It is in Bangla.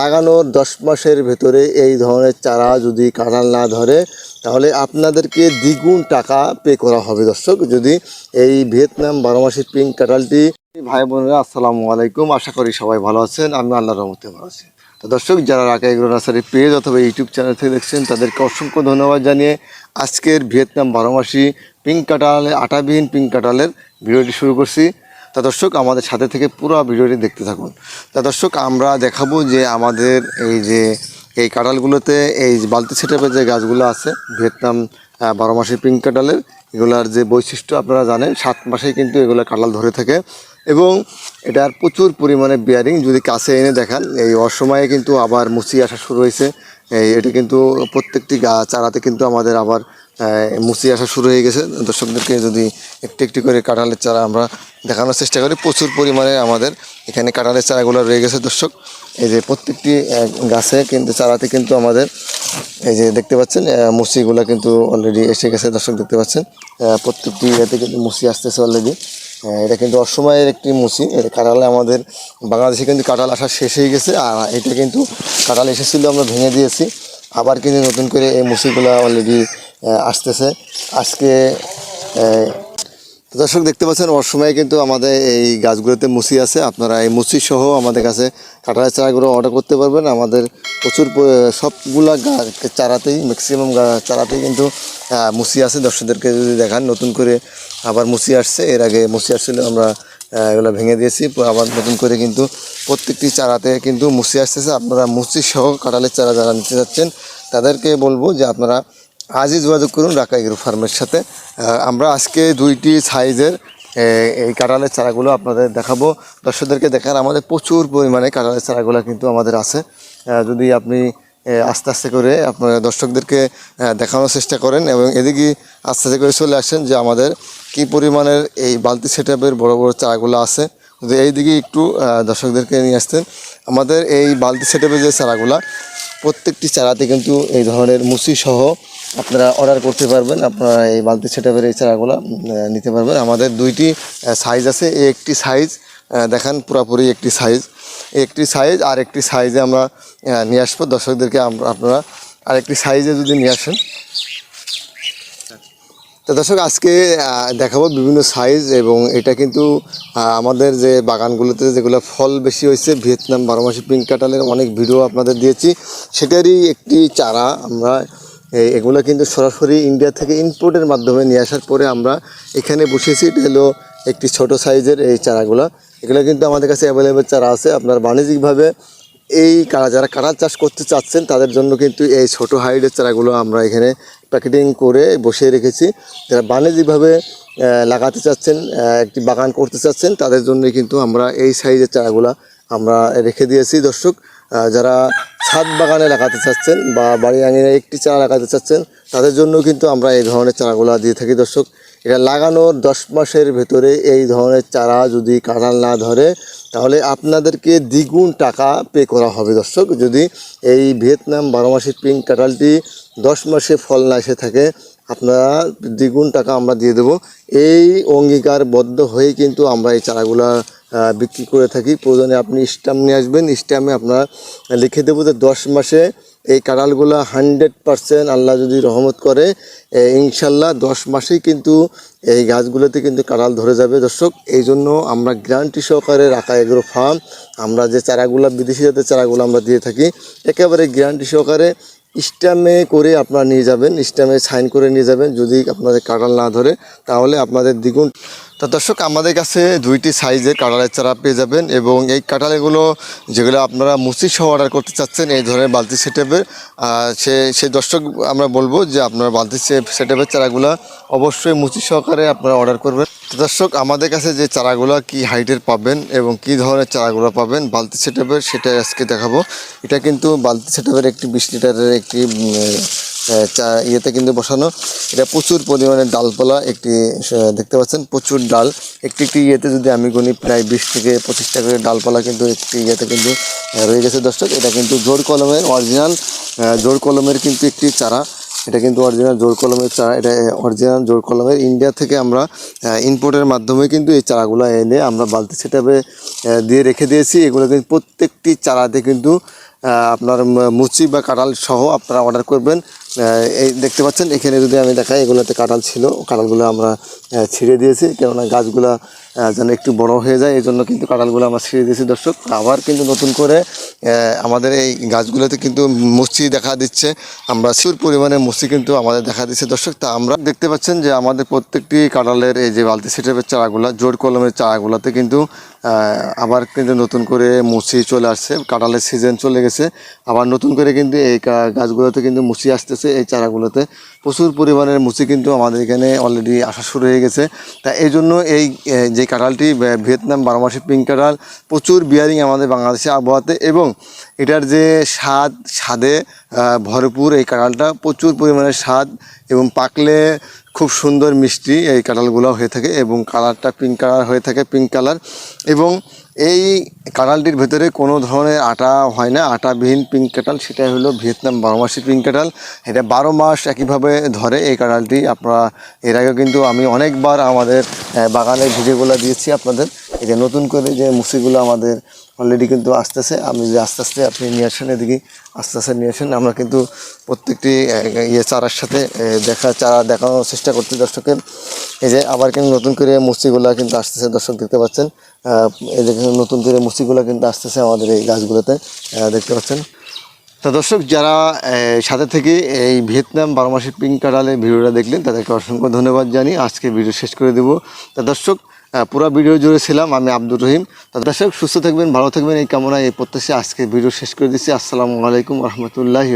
লাগানোর দশ মাসের ভেতরে এই ধরনের চারা যদি কাঁঠাল না ধরে, তাহলে আপনাদেরকে দ্বিগুণ টাকা পে করা হবে দর্শক। যদি এই ভিয়েতনাম বারো মাসের পিঙ্ক কাঁঠালটি ভাই বোনেরা, আসসালামু আলাইকুম। আশা করি সবাই ভালো আছেন আমি আল্লাহ রহমতে ভালো আছি। তো দর্শক, যারা রাকা এগ্রো নার্সারি পেজ অথবা ইউটিউব চ্যানেল থেকে দেখছেন, তাদেরকে অসংখ্য ধন্যবাদ জানিয়ে আজকের ভিয়েতনাম বারো মাসি পিঙ্ক কাঁঠালের, আটাবিহীন পিঙ্ক কাঁঠালের ভিডিওটি শুরু করছি। তা দর্শক, আমাদের সাথে থেকে পুরো ভিডিওটি দেখতে থাকুন। তা দর্শক, আমরা দেখাবো যে আমাদের এই যে, এই কাঁঠালগুলোতে, এই বালতি সেটাপের যে গাছগুলো আছে, ভিয়েতনাম বারো মাসের পিঙ্ক কাঁঠালের, এগুলার যে বৈশিষ্ট্য আপনারা জানেন, সাত মাসেই কিন্তু এগুলো কাঁঠাল ধরে থাকে। এবং এটার প্রচুর পরিমাণে বিয়ারিং যদি কাছে এনে দেখান, এই অসময়ে কিন্তু আবার মুচি আসা শুরু হয়েছে। এই, এটা কিন্তু প্রত্যেকটি গা, চারাতে কিন্তু আমাদের আবার মুচি আসা শুরু হয়ে গেছে। দর্শকদেরকে যদি একটু একটু করে কাঁঠালের চারা আমরা দেখানোর চেষ্টা করি, প্রচুর পরিমাণে আমাদের এখানে কাঁঠালের চারাগুলো রয়ে গেছে দর্শক। এই যে প্রত্যেকটি গাছে কিন্তু, চারাতে কিন্তু আমাদের এই যে দেখতে পাচ্ছেন মুসিগুলো কিন্তু অলরেডি এসে গেছে দর্শক দেখতে পাচ্ছেন। প্রত্যেকটি ইয়েতে কিন্তু মুসি আসতেছে অলরেডি এটা কিন্তু অসময়ের একটি মুসি কাঁঠালে আমাদের বাংলাদেশে কিন্তু কাঁঠাল আসা শেষ হয়ে গেছে, আর এটা কিন্তু কাঁঠাল এসেছিল আমরা ভেঙে দিয়েছি। আবার কিন্তু নতুন করে এই মুসিগুলো অলরেডি আসতেছে। আজকে দর্শক দেখতে পাচ্ছেন, অসময়ে কিন্তু আমাদের এই গাছগুলোতে মুসি আছে। আপনারা এই মুসি সহ আমাদের কাছে কাঁঠালের চারাগুলো অর্ডার করতে পারবেন। আমাদের প্রচুর সবগুলা গাছ চারাতেই ম্যাক্সিমাম চারাতেই কিন্তু মুসি আছে। দর্শকদেরকে যদি দেখান, নতুন করে আবার মুসি আসছে। এর আগে মুসি আসছিল, আমরা এগুলো ভেঙে দিয়েছি। আবার নতুন করে কিন্তু প্রত্যেকটি চারাতে কিন্তু মুসি আসতেছে। আপনারা মুসি সহ কাঁঠালের চারা যারা নিতে যাচ্ছেন, তাদেরকে বলব যে আপনারা আজই যোগাযোগ করুন রাকা এগ্রো ফার্মের সাথে। আমরা আজকে দুইটি সাইজের এই কাঁঠালের চারাগুলো আপনাদের দেখাবো। দর্শকদেরকে দেখার আমাদের প্রচুর পরিমাণে কাঁঠালের চারাগুলো কিন্তু আমাদের আছে। যদি আপনি আস্তে আস্তে করে আপনার দর্শকদেরকে দেখানোর চেষ্টা করেন এবং এদিকে আস্তে আস্তে করে চলে আসেন যে আমাদের কি পরিমাণের এই বালতি সেটআপের বড় বড় চারাগুলো আছে। যদি এইদিকে একটু দর্শকদেরকে নিয়ে আসতেন, আমাদের এই বালতি সেটআপের যে চারাগুলা, প্রত্যেকটি চারাতে কিন্তু এই ধরনের মুসি সহ আপনারা অর্ডার করতে পারবেন, আপনারা এই বালতি সেটাপের এই চারাগুলো নিতে পারবেন। আমাদের দুইটি সাইজ আছে এই একটি সাইজ দেখান পুরাপুরি একটি সাইজ একটি সাইজ আর একটি সাইজে আমরা নিয়ে আসব। দর্শকদেরকে আপনারা আরেকটি সাইজে যদি নিয়ে আসেন। তো দর্শক, আজকে দেখাবো বিভিন্ন সাইজ এবং এটা কিন্তু আমাদের যে বাগানগুলোতে যেগুলো ফল বেশি হয়েছে, ভিয়েতনাম বারো মাসি পিঙ্ক কাটালের অনেক ভিডিও আপনাদের দিয়েছি। সেটারই একটি চারা আমরা এগুলো কিন্তু সরাসরি ইন্ডিয়া থেকে ইনপোর্টের মাধ্যমে নিয়ে আসার পরে আমরা এখানে বসিয়েছি। এটা হলো একটি ছোট সাইজের এই চারাগুলো। এগুলো কিন্তু আমাদের কাছে অ্যাভেলেবেল চারা আছে। আপনার বাণিজ্যিকভাবে এই কারা যারা কাঁঠাল চাষ করতে চাচ্ছেন, তাদের জন্য কিন্তু এই ছোট হাইডের চারাগুলো আমরা এখানে প্যাকেটিং করে বসিয়ে রেখেছি। যারা বাণিজ্যিকভাবে লাগাতে চাচ্ছেন একটি বাগান করতে চাচ্ছেন, তাদের জন্য কিন্তু আমরা এই সাইজের চারাগুলো আমরা রেখে দিয়েছি। দর্শক যারা ছাদ বাগানে লাগাতে চাচ্ছেন বা বাড়ি আঙিনায় একটি চারা লাগাতে চাচ্ছেন, তাদের জন্য কিন্তু আমরা এই ধরনের চারাগুলো দিয়ে থাকি, দর্শক। এটা লাগানোর দশ মাসের ভেতরে এই ধরনের চারা যদি কাঁঠাল না ধরে, তাহলে আপনাদেরকে দ্বিগুণ টাকা পে করা হবে, দর্শক। যদি এই ভিয়েতনাম বারো মাসের পিঙ্ক কাঁঠালটি দশ মাসে ফল না এসে থাকে, আপনারা দ্বিগুণ টাকা আমরা দিয়ে দেবো। এই অঙ্গীকারবদ্ধ হয়ে কিন্তু আমরা এই চারাগুলা বিক্রি করে থাকি। প্রয়োজনে আপনি স্ট্যাম্প নিয়ে আসবেন। স্ট্যাম্পে আপনারা লিখে দেবো যে দশ মাসে এই কাঁঠালগুলো হান্ড্রেড পারসেন্ট আল্লাহ যদি রহমত করে ইনশাল্লাহ দশ মাসেই কিন্তু এই গাছগুলোতে কিন্তু কাঁঠাল ধরে যাবে। দর্শক, এই জন্য আমরা গ্যারান্টি সহকারে রাখা এগ্রো ফার্ম, আমরা যে চারাগুলো, বিদেশি জাতের চারাগুলো আমরা দিয়ে থাকি, একেবারে গ্যারান্টি সহকারে স্ট্যাম্পে করে আপনারা নিয়ে যাবেন, স্ট্যাম্পে সাইন করে নিয়ে যাবেন। যদি আপনাদের কাঁঠাল না ধরে, তাহলে আপনাদের দ্বিগুণ তো দর্শক, আমাদের কাছে দুইটি সাইজের কাঁঠালের চারা পেয়ে যাবেন এবং এই কাঁঠালগুলো যেগুলো আপনারা মুসি সহ অর্ডার করতে চাচ্ছেন, এই ধরনের বালতি সেটেপের সে সেই দর্শক আমরা বলব যে আপনারা বালতি সেটেপের চারাগুলো অবশ্যই মুচি সহকারে আপনারা অর্ডার করবেন। তো দর্শক, আমাদের কাছে যে চারাগুলো কি হাইটের পাবেন এবং কি ধরনের চারাগুলো পাবেন, বালতি সেটেপের সেটা আজকে দেখাবো। এটা কিন্তু বালতি সেটেপের একটি বিশ লিটারের একটি চা, ইয়েতে কিন্তু বসানো। এটা প্রচুর পরিমাণে ডালপালা, একটি দেখতে পাচ্ছেন, প্রচুর ডাল। একটি একটি ইয়েতে যদি আমি গুনি প্রায় বিশ থেকে পঁচিশটা করে ডালপালা কিন্তু একটি ইয়েতে কিন্তু রয়ে গেছে দর্শক। এটা কিন্তু জোর কলমের অরিজিনাল জোর কলমের কিন্তু একটি চারা। এটা কিন্তু অরিজিনাল জোর কলমের চারা। এটা অরিজিনাল জোর কলমের। ইন্ডিয়া থেকে আমরা ইনপোর্টের মাধ্যমে কিন্তু এই চারাগুলো এনে আমরা বালতি সেটাবে দিয়ে রেখে দিয়েছি। এগুলো কিন্তু প্রত্যেকটি চারাতে কিন্তু আপনার মুচি বা কাঁঠাল সহ আপনারা অর্ডার করবেন। এই দেখতে পাচ্ছেন, এখানে যদি আমি দেখাই, এগুলোতে কাঁঠাল ছিল। কাঁঠালগুলো আমরা ছিঁড়ে দিয়েছি, কেননা গাছগুলা যেন একটু বড় হয়ে যায়, এই জন্য কিন্তু কাঁঠালগুলো আমরা ছিঁড়ে দিয়েছি, দর্শক। আবার কিন্তু নতুন করে আমাদের এই গাছগুলোতে কিন্তু মুচি দেখা দিচ্ছে। আমরা প্রচুর পরিমাণে মুচি কিন্তু আমাদের দেখা দিচ্ছে, দর্শক। তা আমরা দেখতে পাচ্ছেন যে আমাদের প্রত্যেকটি কাঁঠালের এই যে বালতি সিটেপের চারাগুলো জোর কলমের চারাগুলোতে কিন্তু আবার কিন্তু নতুন করে মুচি চলে আসছে, কাঁঠালের সিজন চলে গেছে। আবার নতুন করে কিন্তু এই গাছগুলোতে কিন্তু মুচি আসতেছে, এই চারাগুলোতে প্রচুর পরিমাণের মুচি কিন্তু আমাদের এখানে অলরেডি আসা শুরু হয়ে গেছে। তা এই জন্য এই যে কাঁঠালটি ভিয়েতনাম বারোমাসি পিঙ্ক কাঁঠাল, প্রচুর বিয়ারিং আমাদের বাংলাদেশের আবহাওয়াতে এবং এটার যে স্বাদ, স্বাদে ভরপুর এই কাঁঠালটা প্রচুর পরিমাণে স্বাদ এবং পাকলে খুব সুন্দর মিষ্টি এই কাঁঠালগুলো হয়ে থাকে এবং কালারটা পিঙ্ক কালার হয়ে থাকে পিঙ্ক কালার এবং এই কাঁঠালটির ভেতরে কোনো ধরনের আটা হয় না আটাবিহীন পিঙ্ক কাঁঠাল সেটাই হলো ভিয়েতনাম বারো মাসের পিঙ্ক কাঁঠাল এটা বারো মাস একইভাবে ধরে এই কাঁঠালটি আপনারা, এর আগেও কিন্তু আমি অনেকবার আমাদের বাগানে বাগানের ভিডিওগুলো দিয়েছি আপনাদের। এই যে নতুন করে যে মুসিগুলো আমাদের অলরেডি কিন্তু আসতেছে আপনি যে আস্তে আস্তে আপনি নিয়ে আসেন, এদিকে আস্তে আস্তে নিয়ে আসেন, আমরা কিন্তু প্রত্যেকটি ইয়ে চারার সাথে দেখা, চারা দেখানোর চেষ্টা করছি দর্শকের। এই যে আবার কিন্তু নতুন করে মুসিগুলো কিন্তু আসতেছে, দর্শক দেখতে পাচ্ছেন। এই যে নতুন করে মুসিগুলো কিন্তু আসতেছে আমাদের এই গাছগুলোতে দেখতে পাচ্ছেন। তা দর্শক, যারা সাথে থেকে এই ভিয়েতনাম বারোমাসি পিঙ্ক কাটালে ভিডিওটা দেখলেন, তাদেরকে অসংখ্য ধন্যবাদ জানি আজকে ভিডিও শেষ করে দেবো। তা দর্শক পুরো ভিডিও জুড়ে ছিলাম আমি আব্দুর রহিম। তা দর্শক, সুস্থ থাকবেন, ভালো থাকবেন, এই কামনায় এই প্রত্যাশে আজকে ভিডিও শেষ করে দিচ্ছি। আসসালামু আলাইকুম রহমতুল্লাহি